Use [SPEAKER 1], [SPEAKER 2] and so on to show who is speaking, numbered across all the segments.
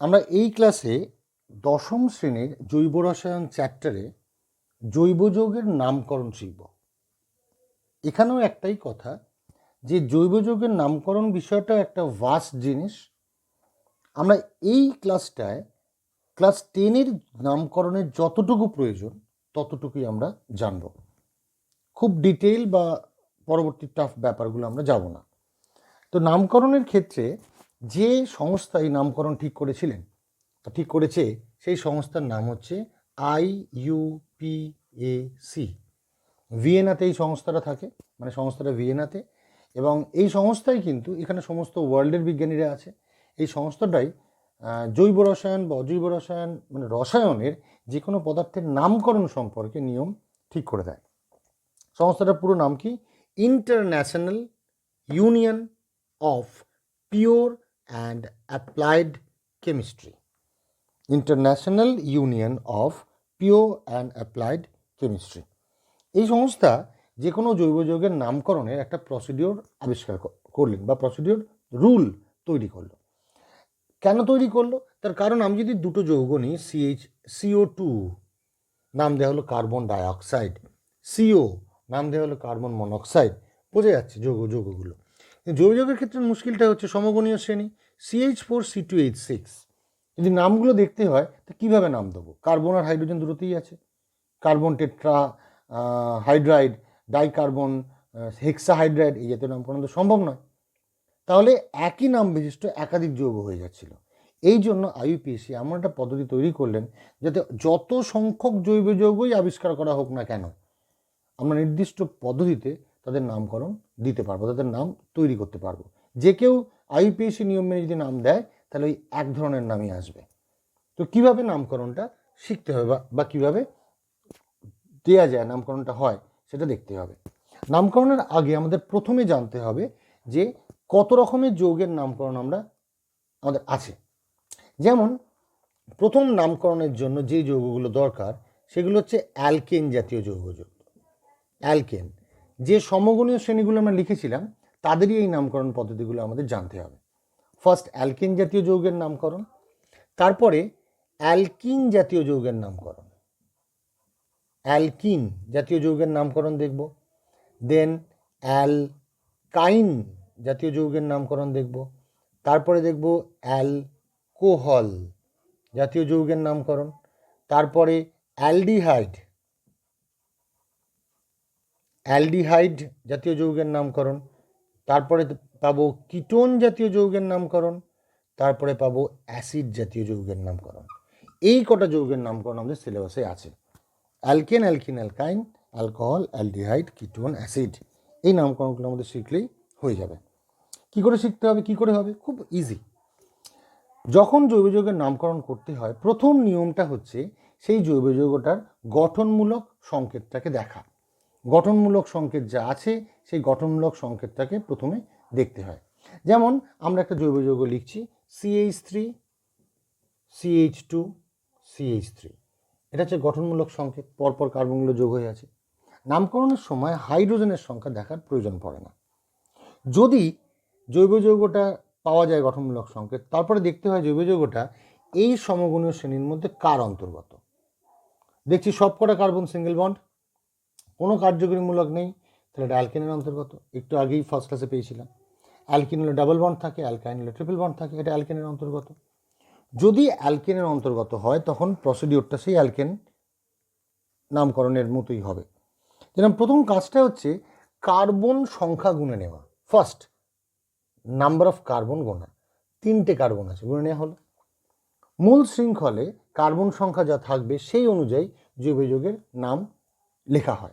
[SPEAKER 1] আমরা এই ক্লাসে দশম শ্রেণির জৈব রসায়ন চ্যাপ্টারে জৈব যৌগের নামকরণ শিখব। এখানেও একটাই কথা যে জৈব যৌগের নামকরণ বিষয়টা একটা ভাস্ট জিনিস। আমরা এই ক্লাসটায় ক্লাস টেনের নামকরণের যতটুকু প্রয়োজন ততটুকুই আমরা জানব। খুব ডিটেল বা পরবর্তী টাফ ব্যাপারগুলো আমরা যাব না। তো নামকরণের ক্ষেত্রে যে সংস্থা এই নামকরণ ঠিক করেছিলেন ঠিক করেছে সেই সংস্থার নাম হচ্ছে I U P A C. ভিয়েনাতে এই সংস্থাটা থাকে মানে সংস্থাটা ভিয়েনাতে, এবং এই সংস্থাই কিন্তু এখানে সমস্ত ওয়ার্ল্ডের বিজ্ঞানীরা আছে। এই সংস্থাটাই জৈব রসায়ন বা অজৈব রসায়ন মানে রসায়নের যে কোনো পদার্থের নামকরণ সম্পর্কে নিয়ম ঠিক করে দেয়। সংস্থাটার পুরো নাম কি? International Union of Pure and Applied Chemistry International Union of Pure and Applied Chemistry এই সংস্থা যে কোনো জৈব যৌগের নামকরণের একটা প্রসিডিওর আবিষ্কার করলেন বা প্রসিডিওর রুল তৈরি করল। কেন তৈরি করল? তার কারণ আমি যদি দুটো যৌগ নিই সিএইচ সিও টু নাম দেওয়া হলো কার্বন ডাইঅক্সাইড সিও নাম দেওয়া হলো কার্বন মনোক্সাইড বোঝা যাচ্ছে যৌগ, যৌগগুলো। কিন্তু জৈব যৌগের ক্ষেত্রে মুশকিলটা হচ্ছে সমগণীয় শ্রেণি CH four C two H six যদি নামগুলো দেখতে হয়, তো কীভাবে নাম দেবো? কার্বন আর হাইড্রোজেন দুটোতেই আছে। Carbon tetra hydride, dicarbon hexahydride, এই জাতীয় নামকরণ তো সম্ভব নয়। তাহলে একই নাম বিশিষ্ট একাধিক যৌগ হয়ে যাচ্ছিল। এই জন্য আইউপিএসসি এমন একটা পদ্ধতি তৈরি করলেন যাতে যত সংখ্যক জৈব যৌগই আবিষ্কার করা হোক না কেন, আমরা নির্দিষ্ট পদ্ধতিতে তাদের নামকরণ দিতে পারব, তাদের নাম তৈরি করতে পারব। যে কেউ আইউপিএসসি নিয়ম মেনে যদি নাম দেয়, তাহলে ওই এক ধরনের নামই আসবে। তো কীভাবে নামকরণটা শিখতে হবে বা বা কীভাবে দেওয়া যায় নামকরণটা হয়, সেটা দেখতে হবে। নামকরণের আগে আমাদের প্রথমে জানতে হবে যে কত রকমের যৌগের নামকরণ আমরা, আমাদের আছে। যেমন, প্রথম নামকরণের জন্য যে যৌগগুলো দরকার, সেগুলো হচ্ছে অ্যালকেন জাতীয় যৌগ যৌগ অ্যালকেন। যে সমগণীয় শ্রেণীগুলো আমরা লিখেছিলাম, তাদেরই এই নামকরণ পদ্ধতিগুলো আমাদের জানতে হবে। ফার্স্ট অ্যালকিন জাতীয় যৌগের নামকরণ। তারপরে অ্যালকিন জাতীয় যৌগের নামকরণ। অ্যালকিন জাতীয় যৌগের নামকরণ দেখব। দেন অ্যালকাইন জাতীয় যৌগের নামকরণ দেখব। তারপরে দেখব অ্যালকোহল জাতীয় যৌগের নামকরণ। তারপরে অ্যালডিহাইড অ্যালডিহাইড জাতীয় যৌগের নামকরণ, তারপরে পাবো কিটোন জাতীয় যৌগের নামকরণ, তারপরে পাবো অ্যাসিড জাতীয় যৌগের নামকরণ। এই কটা যৌগের নামকরণ আমাদের সিলেবাসে আছে। Alkane, alkene, alkyne, alcohol, aldehyde, ketone, acid, এই নামকরণগুলো আমাদের শিখলেই হয়ে যাবে। কি করে শিখতে হবে, কি করে হবে? খুব ইজি যখন জৈব যৌগের নামকরণ করতে হয়, প্রথম নিয়মটা হচ্ছে সেই জৈব যৌগটার গঠনমূলক সংকেতটাকে দেখা। গঠনমূলক সংকেত যা আছে, সেই গঠনমূলক সংকেতটাকে প্রথমে দেখতে হয়। যেমন, আমরা একটা জৈব যৌগ লিখছি CH three CH two CH three এটা হচ্ছে গঠনমূলক সংকেত, পরপর কার্বনগুলো যোগ হয়ে আছে। নামকরণের সময় হাইড্রোজেনের সংখ্যা দেখার প্রয়োজন পড়ে না। যদি জৈব যৌগটা পাওয়া যায় গঠনমূলক সংকেত, তারপরে দেখতে হয় জৈব যৌগটা এই সমগুণীয় শ্রেণির মধ্যে কার অন্তর্গত। দেখছি সবকটা কার্বন সিঙ্গেল বন্ড কোনো কার্যকরীমূলক নেই, তাহলে এটা অ্যালকেনের অন্তর্গত। একটু আগেই ফার্স্ট ক্লাসে পেয়েছিলাম। অ্যালকিন হলে ডাবল বন্ড থাকে অ্যালকাইন হলে ট্রিপল বন্ড থাকে, এটা অ্যালকেনের অন্তর্গত। যদি অ্যালকেনের অন্তর্গত হয়, তখন প্রসিডিওরটা সেই অ্যালকেন নামকরণের মতোই হবে। যেরকম প্রথম কাজটা হচ্ছে কার্বন সংখ্যা গুনে নেওয়া। ফার্স্ট নাম্বার অফ কার্বন গোনা। তিনটে কার্বন আছে, গুনে নেওয়া হলো। মূল শৃঙ্খলে কার্বন সংখ্যা যা থাকবে, সেই অনুযায়ী জৈব যৌগের নাম লেখা হয়।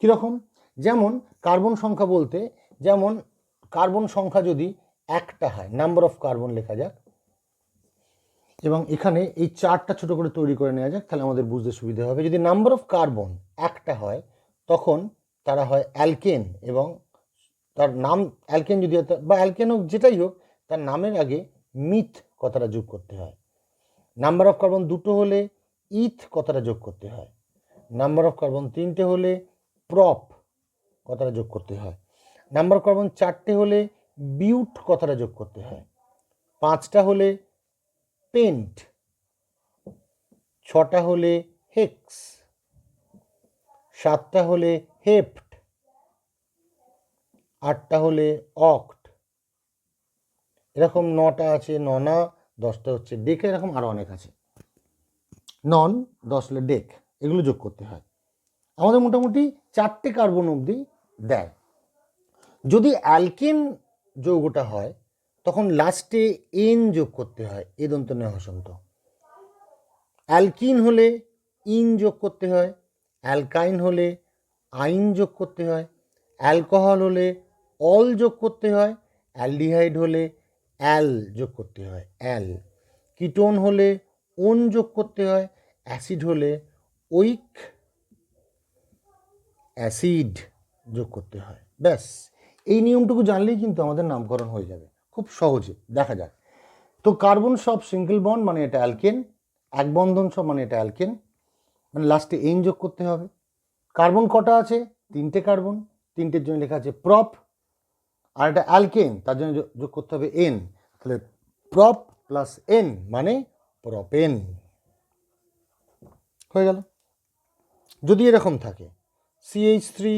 [SPEAKER 1] কীরকম? যেমন কার্বন সংখ্যা বলতে, যেমন কার্বন সংখ্যা যদি একটা হয় নাম্বার অফ কার্বন লেখা যাক, এবং এখানে এই চারটা ছোট করে তৈরি করে নেওয়া যাক, তাহলে আমাদের বুঝতে সুবিধা হবে। যদি নাম্বার অফ কার্বন একটা হয়, তখন তারা হয় অ্যালকেন এবং তার নাম অ্যালকেন যদি বা অ্যালকেন হোক, যেটাই হোক, তার নামের আগে মিথ কথাটা যোগ করতে হয়। নাম্বার অফ কার্বন দুটো হলে ইথ কথাটা যোগ করতে হয়। নাম্বার অফ কার্বন তিনটে হলে প্রপ কথাটা যোগ করতে হয়। নাম্বার কার্বন চারটে হলে বিউট কথাটা যোগ করতে হয়। পাঁচটা হলে পেন্ট ছটা হলে হেক্স সাতটা হলে হেপ্ট আটটা হলে অক্ট এরকম নটা আছে, ননা, দশটা হচ্ছে ডেকে, এরকম আরও অনেক আছে। নন দশ হলে ডেক এগুলো যোগ করতে হয়। আমাদের মোটামুটি চারটে কার্বন অবধি দেয়। যদি অ্যালকেন যৌগটা হয়, তখন লাস্টে এন যোগ করতে হয়, এ দন্ত নেওয়া হসন্ত। অ্যালকিন হলে ইন যোগ করতে হয়, অ্যালকাইন হলে আইন যোগ করতে হয়, অ্যালকোহল হলে অল যোগ করতে হয়, অ্যালডিহাইড হলে অ্যাল যোগ করতে হয়, অ্যাল। কিটোন হলে ওন যোগ করতে হয়, অ্যাসিড হলে ওইক অ্যাসিড যোগ করতে হয়। ব্যাস, এই নিয়মটুকু জানলেই কিন্তু আমাদের নামকরণ হয়ে যাবে। খুব সহজে, দেখা যাক। তো কার্বন সব সিঙ্গেল বন্ড মানে এটা অ্যালকেন। এক বন্ধন সব মানে এটা অ্যালকেন। মানে লাস্টে এন যোগ করতে হবে। কার্বন কটা আছে? তিনটে কার্বন। তিনটের জন্য লেখা আছে প্রপ আর এটা অ্যালকেন, তার জন্য যোগ- করতে হবে এন তাহলে প্রপ প্লাস এন মানে প্রপেন হয়ে গেল। যদি এরকম থাকে CH three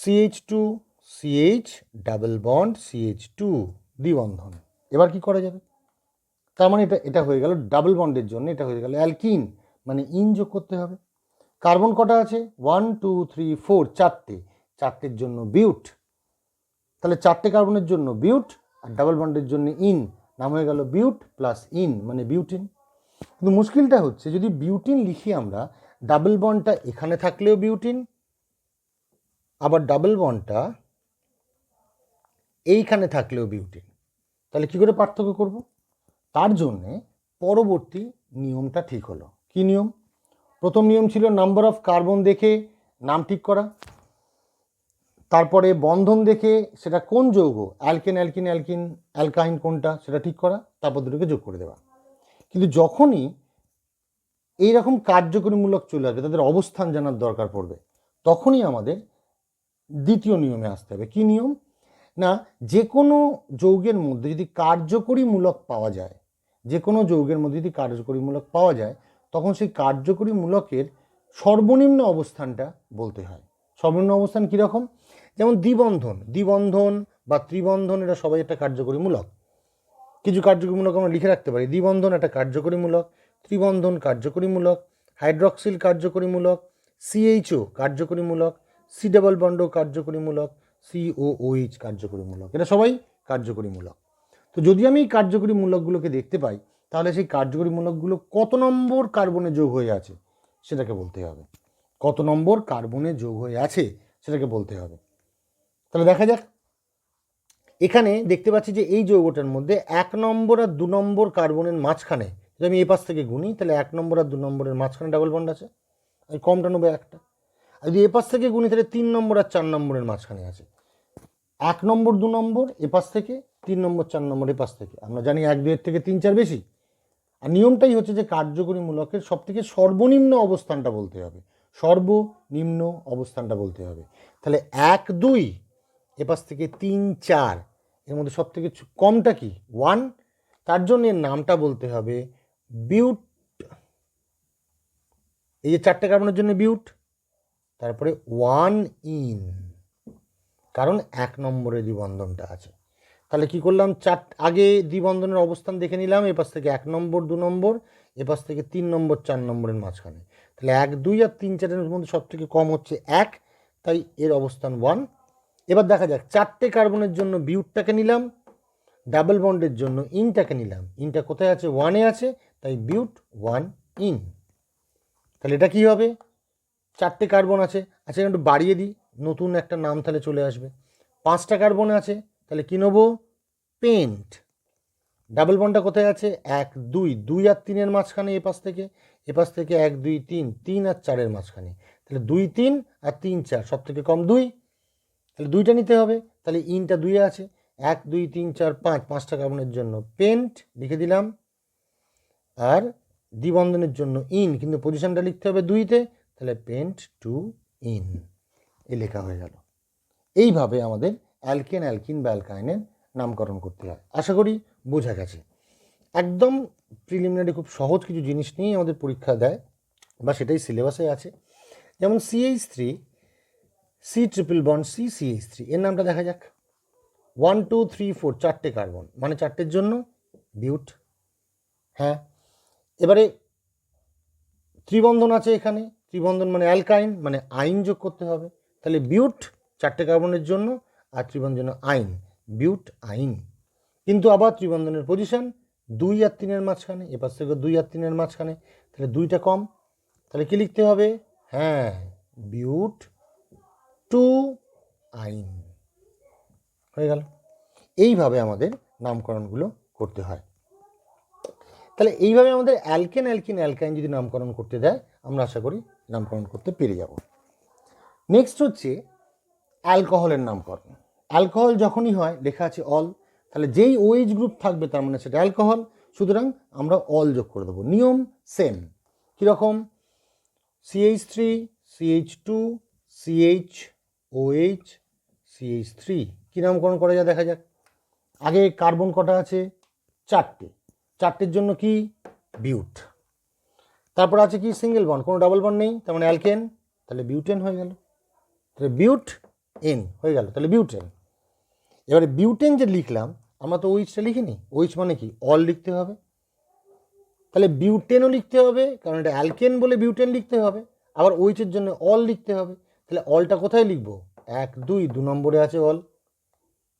[SPEAKER 1] CH two CH double bond CH two দ্বিবন্ধন। এবার কি করা যাবে? তার মানে এটা এটা হয়ে গেল ডাবল বন্ডের জন্য, এটা হয়ে গেল অ্যালকিন মানে ইন যোগ করতে হবে। কার্বন কটা আছে? ওয়ান টু থ্রি ফোর চারটে। চারটের জন্য বিউট। তাহলে চারটে কার্বনের জন্য বিউট আর ডাবল বন্ডের জন্য ইন। নাম হয়ে গেল বিউট প্লাস ইন মানে বিউটিন। কিন্তু মুশকিলটা হচ্ছে, যদি বিউটিন লিখি আমরা ডাবল বন্ডটা এখানে থাকলেও বিউটিন, আবার ডাবল বন্ডটা এইখানে থাকলেও বিউটিন। তাহলে কি করে পার্থক্য করব? তার জন্যে পরবর্তী নিয়মটা ঠিক হলো। কি নিয়ম? প্রথম নিয়ম ছিল নাম্বার অফ কার্বন দেখে নাম ঠিক করা, তারপরে বন্ধন দেখে সেটা কোন যৌগ অ্যালকেন অ্যালকিন অ্যালকিন অ্যালকাহিন কোনটা সেটা ঠিক করা, তারপর দুটোকে যোগ করে দেওয়া। কিন্তু যখনই এই রকম কার্যকরীমূলক চলে আসবে, তাদের অবস্থান জানার দরকার পড়বে, তখনই আমাদের দ্বিতীয় নিয়মে আসতে হবে। কি নিয়ম? না যে কোনো যৌগের মধ্যে যদি কার্যকরীমূলক পাওয়া যায় যে কোনো যৌগের মধ্যে যদি কার্যকরীমূলক পাওয়া যায়, তখন সেই কার্যকরীমূলকের সর্বনিম্ন অবস্থানটা বলতে হয়। সর্বনিম্ন অবস্থান কীরকম? যেমন দ্বিবন্ধন দ্বিবন্ধন বা ত্রিবন্ধন, এটা সবাই একটা কার্যকরীমূলক। কিছু কার্যকরীমূলক আমরা লিখে রাখতে পারি। দ্বিবন্ধন একটা কার্যকরীমূলক ত্রিবন্ধন কার্যকরীমূলক, হাইড্রক্সিল কার্যকরীমূলক সিএইচও কার্যকরীমূলক সি ডাবল বন্ডও কার্যকরীমূলক সিওওইচ কার্যকরীমূলক। এটা সবাই কার্যকরীমূলক। তো যদি আমি এই কার্যকরীমূলকগুলোকে দেখতে পাই, তাহলে সেই কার্যকরীমূলকগুলো কত নম্বর কার্বনে যোগ হয়ে আছে সেটাকে বলতে হবে। কত নম্বর কার্বনে যোগ হয়ে আছে সেটাকে বলতে হবে। তাহলে দেখা যাক। এখানে দেখতে পাচ্ছি যে এই যৌগটার মধ্যে এক নম্বর আর দু নম্বর কার্বনের মাঝখানে যদি আমি এ পাশ থেকে গুনি, তাহলে এক নম্বর আর দু নম্বরের মাঝখানে ডাবল বন্ড আছে। আমি কমটা নেব একটা। আর যদি এ পাশ থেকে গুনি, তাহলে তিন নম্বর আর চার নম্বরের মাঝখানে আছে। এক নম্বর, দু নম্বর, এ পাশ থেকে, তিন নম্বর, চার নম্বর, এ পাশ থেকে। আমরা জানি এক, দুয়ের থেকে তিন, চার বেশি। আর নিয়মটাই হচ্ছে যে কার্যকরী মূলকের সব থেকে সর্বনিম্ন অবস্থানটা বলতে হবে। সর্বনিম্ন অবস্থানটা বলতে হবে। তাহলে এক, দুই এপাশ থেকে তিন, চার, এর মধ্যে সব থেকে কমটা কি? ওয়ান তার জন্য এর নামটা বলতে হবে বিউট, এই যে চারটে কার্বনের জন্য বিউট, তারপরে ওয়ান ইন, কারণ এক নম্বরে দ্বিবন্ধনটা আছে। তাহলে কি করলাম? চার, আগে দ্বিবন্ধনের অবস্থান দেখে নিলাম, এপাশ থেকে এক নম্বর, দু নম্বর, এপাশ থেকে তিন নম্বর, চার নম্বরের মাঝখানে। তাহলে এক, দুই আর তিন চারের মধ্যে সব থেকে কম হচ্ছে এক, তাই এর অবস্থান ওয়ান। এবার দেখা যাক, চারটে কার্বনের জন্য বিউটটাকে নিলাম, ডাবল বন্ডের জন্য ইনটাকে নিলাম। ইনটা কোথায় আছে? ওয়ানে আছে তাই বিউট ওয়ান ইন তাহলে এটা কী হবে? চারটে কার্বন আছে। আচ্ছা একটু বাড়িয়ে দিই। নতুন একটা নাম তাহলে চলে আসবে। পাঁচটা কার্বন আছে। তাহলে কী নেব? পেন্ট ডাবল বনটা কোথায় আছে? এক, দুই দুই আর তিনের মাঝখানে এপাশ থেকে। এপাশ থেকে এক, দুই, তিন তিন আর চারের মাঝখানে। তাহলে দুই, তিন আর তিন, চার সব থেকে কম দুই। তাহলে দুইটা নিতে হবে। তাহলে ইনটা দুইয়ে আছে। এক, দুই, তিন, চার, পাঁচ, পাঁচটা কার্বনের জন্য। পেন্ট লিখে দিলাম। আর দ্বিবন্ধনের জন্য ইন কিন্তু পজিশনটা লিখতে হবে দুইতে, তাহলে পেন্ট টু ইন এ লেখা হয়ে গেল। এইভাবে আমাদের অ্যালকেন অ্যালকিন বা অ্যালকাইনের নামকরণ করতে হয়। আশা করি বোঝা গেছে। একদম প্রিলিমিনারি খুব সহজ কিছু জিনিস নিয়েই আমাদের পরীক্ষা দেয়, বা সেটাই সিলেবাসে আছে। যেমন CH three C triple bond C CH three এর নামটা দেখা যাক। ওয়ান টু থ্রি ফোর চারটে কার্বন মানে চারটের জন্য, বিউট। হ্যাঁ এবারে ত্রিবন্ধন আছে এখানে। ত্রিবন্ধন মানে অ্যালকাইন মানে আইন যোগ করতে হবে। তাহলে বিউট চারটে কার্বনের জন্য আর ত্রিবন্ধন আইন। বিউট আইন। কিন্তু আবার ত্রিবন্ধনের পজিশন দুই আর তিনের মাঝখানে, এপাশ থেকে দুই আর তিনের মাঝখানে। তাহলে দুইটা কম। তাহলে কি লিখতে হবে? হ্যাঁ বিউট টু আইন। হয়ে গেল। এইভাবে আমাদের নামকরণগুলো করতে হয়। তাহলে এইভাবে আমাদের অ্যালকেন, অ্যালকিন, অ্যালকাইন যদি নামকরণ করতে দেয়, আমরা আশা করি নামকরণ করতে পেরে যাব। নেক্সট হচ্ছে অ্যালকোহলের নামকরণ। অ্যালকোহল যখনই হয়, লেখা আছে অল, তাহলে যেই ওএইচ গ্রুপ থাকবে, তার মানে সেটা অ্যালকোহল। সুতরাং আমরা অল যোগ করে দেবো। নিয়ম সেম। কীরকম? CH three CH two CH OH CH three কী নামকরণ করা যায় দেখা যাক। আগে কার্বন কটা আছে? চারটে। চারটের জন্য কি? বিউট। তারপর আছে কি? Single bond. কোনো ডাবল বন্ড নেই, তার মানে অ্যালকেন। তাহলে বিউটেন হয়ে গেল। তাহলে বিউট এন হয়ে গেল। তাহলে বিউটেন। এবারে বিউটেন যে লিখলাম, আমরা তো ওইচটা লিখিনি। ওইচ মানে কি? অল লিখতে হবে। তাহলে বিউটেনও লিখতে হবে, কারণ এটা অ্যালকেন বলে বিউটেন লিখতে হবে। আবার ওইচের জন্য অল লিখতে হবে। তাহলে অলটা কোথায় লিখব? এক, দুই, দু নম্বরে আছে অল।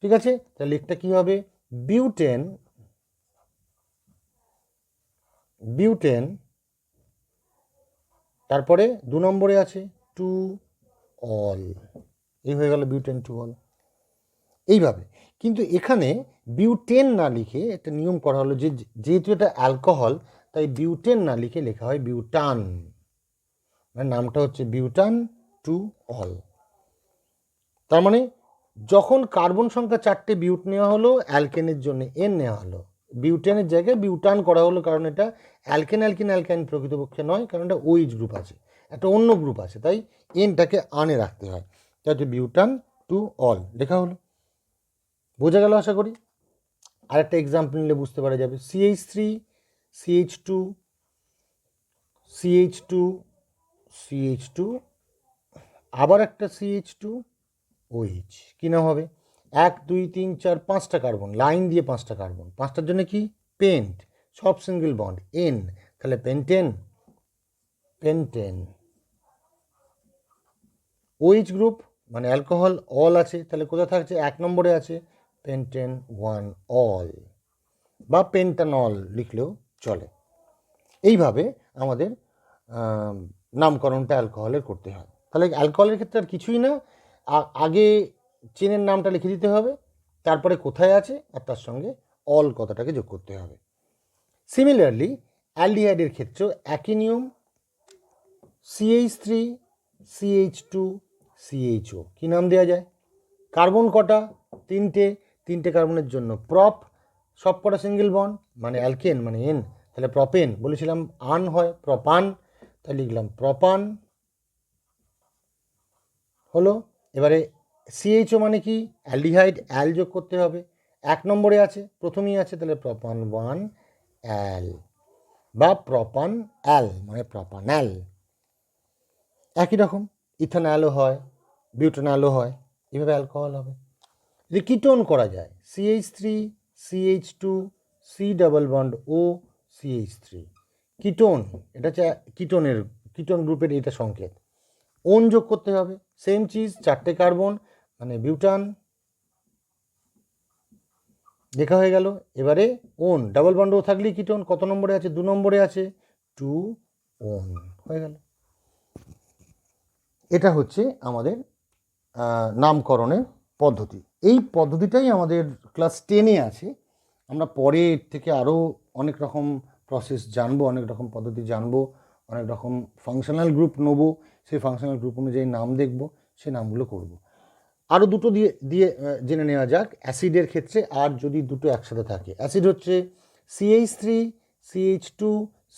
[SPEAKER 1] ঠিক আছে? তাহলে লিখটা কী হবে? বিউটেন বিউটেন, তারপরে দু নম্বরে আছে টু অল। এই হয়ে গেল বিউটেন টু অল। এইভাবে। কিন্তু এখানে বিউটেন না লিখে একটা নিয়ম করা হলো যে যেহেতু এটা অ্যালকোহল, তাই বিউটেন না লিখে লেখা হয় বিউটান। মানে নামটা হচ্ছে বিউটান টু অল। তার মানে যখন কার্বন সংখ্যা চারটে বিউট নেওয়া হলো, অ্যালকেনের জন্য এন নেওয়া হলো বিউটেনের জায়গায় বিউটান করা হলো কারণ এটা অ্যালকেন অ্যালকেন অ্যালকাইন প্রকৃতপক্ষে নয়, কারণ এটা ওইচ গ্রুপ আছে। একটা অন্য গ্রুপ আছে, তাই এনটাকে আনে রাখতে হয়। তাই বিউটান টু অল লেখা হলো। বোঝা গেল আশা করি? আরেকটা এক্সাম্পল নিলে বুঝতে পারা যাবে। CH three CH two CH two CH two আবার একটা সিএইচ টু ওইচ কী নাম হবে? এক, দুই, তিন, চার, পাঁচটা কার্বন, লাইন দিয়ে পাঁচটা কার্বন। পাঁচটার জন্য কি? পেন্ট, সব সিঙ্গেল বন্ড। এন, তাহলে পেন্টেন পেন্টেন ওইচ গ্রুপ মানে অ্যালকোহল অল আছে, তাহলে কোথায় থাকছে? এক নম্বরে আছে পেন্টেন ওয়ান অল বা পেন্টানল লিখলেও চলে। এইভাবে আমাদের নামকরণটা অ্যালকোহলের করতে হয়। তাহলে অ্যালকোহলের ক্ষেত্রে আর কিছুই না। আগে চেনের নামটা লিখে দিতে হবে, তারপরে কোথায় আছে আর তার সঙ্গে অল কথাটাকে যোগ করতে হবে। সিমিলারলি অ্যালডিহাইডের ক্ষেত্রেও একই নিয়ম CH three CH two CHO কী নাম দেওয়া যায়? কার্বন কটা? তিনটে। তিনটে কার্বনের জন্য প্রপ সব কটা সিঙ্গেল বন মানে অ্যালকেন মানে এন তাহলে প্রপেন বলেছিলাম আন হয় প্রপান তাই লিখলাম প্রপান হলো, এবারে সিএইচও মানে কি? অ্যালডিহাইড অ্যাল যোগ করতে হবে। এক নম্বরে আছে, প্রথমেই আছে তাহলে প্রপান ওয়ান অ্যাল বা প্রপান অ্যাল মানে প্রপান অ্যাল একই রকম ইথানঅ্যালও হয় বিউটানঅ্যালও হয়, এভাবে অ্যালকোহল হবে। যদি কিটোন করা যায় CH three CH two C double bond O CH three ketone এটা হচ্ছে কিটোনের কিটোন গ্রুপের এটা সংকেত। ওন যোগ করতে হবে সেম চিজ চারটে কার্বন মানে বিউটান, লেখা হয়ে গেল। এবারে ওন, ডাবল বন্ড ও থাকলেই কিটোন কত নম্বরে আছে? দু নম্বরে আছে। টু ওন, হয়ে গেল। এটা হচ্ছে আমাদের নামকরণের পদ্ধতি। এই পদ্ধতিটাই আমাদের ক্লাস টেনে আছে। আমরা পরে থেকে আরও অনেক রকম প্রসেস জানব, অনেক রকম পদ্ধতি জানব, অনেক রকম ফাংশনাল গ্রুপ নেব। সেই ফাংশনাল গ্রুপ অনুযায়ী নাম দেখব, সেই নামগুলো করব। আরও দুটো দিয়ে দিয়ে জেনে নেওয়া যাক। অ্যাসিডের ক্ষেত্রে আর যদি দুটো একসাথে থাকে। অ্যাসিড হচ্ছে CH three CH two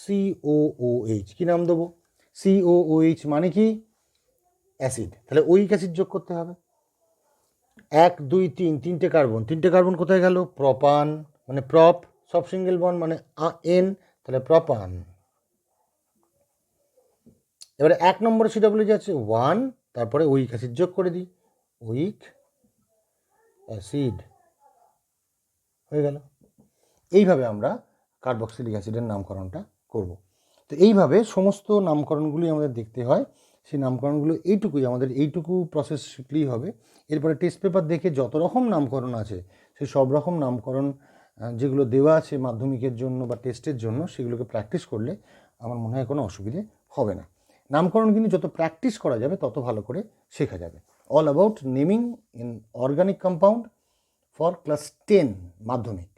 [SPEAKER 1] COOH কী নাম দেবো? সিওওএইচ মানে কি? অ্যাসিড। তাহলে ওই অ্যাসিড যোগ করতে হবে। এক, দুই, তিন, তিনটে কার্বন। তিনটে কার্বন কোথায় গেল? প্রপান মানে প্রপ, সব সিঙ্গেল বন মানে এন, তাহলে প্রপান। এবারে এক নম্বরে সিডাব্লিউ আছে ওয়ান তারপরে ওই অ্যাসিড যোগ করে দিই। উইক অ্যাসিড হয়ে গেল। এইভাবে আমরা কার্বক্সিলিক অ্যাসিডের নামকরণটা করব। তো এইভাবে সমস্ত নামকরণগুলি আমাদের দেখতে হয়। সেই নামকরণগুলো এইটুকুই, আমাদের এইটুকু প্রসেস শিখলেই হবে। এরপরে টেস্ট পেপার দেখে যত রকম নামকরণ আছে, সেই সব রকম নামকরণ যেগুলো দেওয়া আছে মাধ্যমিকের জন্য বা টেস্টের জন্য, সেগুলোকে প্র্যাকটিস করলে আমার মনে হয় কোনো অসুবিধে হবে না। নামকরণ কিন্তু যত প্র্যাকটিস করা যাবে, তত ভালো করে শেখা যাবে। all about naming in organic compound for class 10 madhyamik